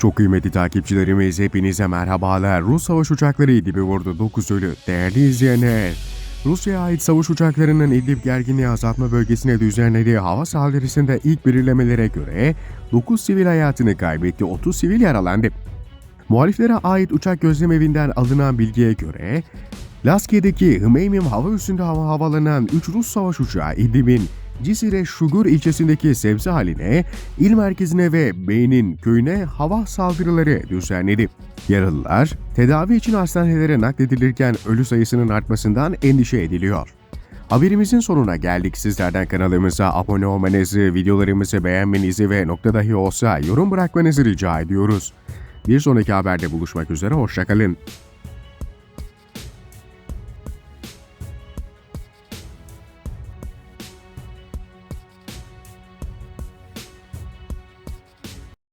Çok kıymetli takipçilerimiz hepinize merhabalar. Rus savaş uçakları İdlib'i vurdu 9 ölü. Değerli izleyenler. Rusya'ya ait savaş uçaklarının İdlib gerginliği azaltma bölgesine düzenlediği hava saldırısında ilk belirlemelere göre 9 sivil hayatını kaybetti, 30 sivil yaralandı. Muhaliflere ait uçak gözlem evinden alınan bilgiye göre Laskiye'deki Hmeymim hava üstünde hava havalanan 3 Rus savaş uçağı İdlib'in Cisire Şugur ilçesindeki sebze haline, il merkezine ve Beynin köyüne hava saldırıları düzenledi. Yaralılar tedavi için hastanelere nakledilirken ölü sayısının artmasından endişe ediliyor. Haberimizin sonuna geldik. Sizlerden kanalımıza abone olmanızı, videolarımızı beğenmenizi ve nokta dahi olsa yorum bırakmanızı rica ediyoruz. Bir sonraki haberde buluşmak üzere, hoşçakalın.